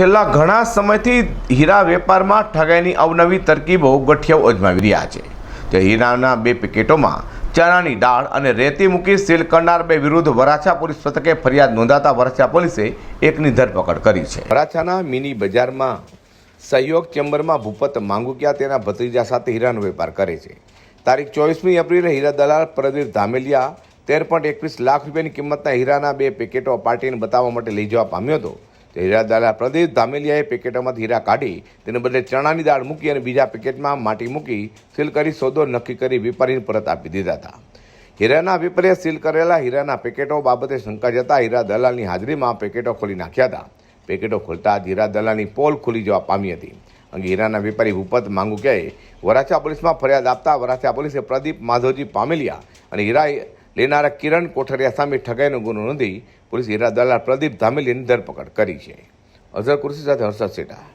છેલ્લા ઘણા સમયથી હીરા વેપારમાં ઠગાઈની અવનવી તરકીબો ગઠિયાઓ અજમાવી રહ્યા છે. તે હીરાના બે પેકેટોમાં ચણાની દાળ અને રેતી મૂકી સીલ કરનાર બે વિરુદ્ધ વરાછા પોલીસ મથકે ફરિયાદ નોંધાતા વરાછા પોલીસે એકની ધરપકડ કરી છે. વરાછાના મિની બજારમાં સહયોગ ચેમ્બરમાં ભૂપત માંગુકિયા તેના ભત્રીજા સાથે હીરાનો વેપાર કરે છે. તારીખ ચોવીસમી એપ્રિલે હીરા દલાલ પ્રવીર ધામેલિયા તેર પોઈન્ટ એકવીસ લાખ રૂપિયાની કિંમતના હીરાના બે પેકેટો પાર્ટીને બતાવવા માટે લઈ જવા પામ્યો હતો. હીરા દાળા પ્રદીપ ધામેલિયાએ પેકેટોમાંથી હીરા કાઢી તેને બદલે ચણાની દાળ મૂકી અને બીજા પેકેટમાં માટી મૂકી સીલ કરી સોદો નક્કી કરી વેપારીને પરત આપી દીધા હતા. હીરાના વેપારીએ સીલ કરેલા હીરાના પેકેટો બાબતે શંકા જતા હીરા દલાલની હાજરીમાં પેકેટો ખોલી નાખ્યા હતા. પેકેટો ખોલતા જ હીરા દલાલની પોલ ખુલી જવા પામી હતી. અંગે હીરાના વેપારી ભૂપત માંગુકિયાએ વરાછા પોલીસમાં ફરિયાદ આપતા વરાછા પોલીસે પ્રદીપ માધવજી પામેલિયા અને હીરા લેનારા કિરણ કોઠરિયા સામે ઠગાઈનો ગુનો નોંધી પોલીસ હીરા પ્રદીપ ધામેલીની ધરપકડ કરી છે. અઝર કુર્સી સાથે હર્ષદ સેઠા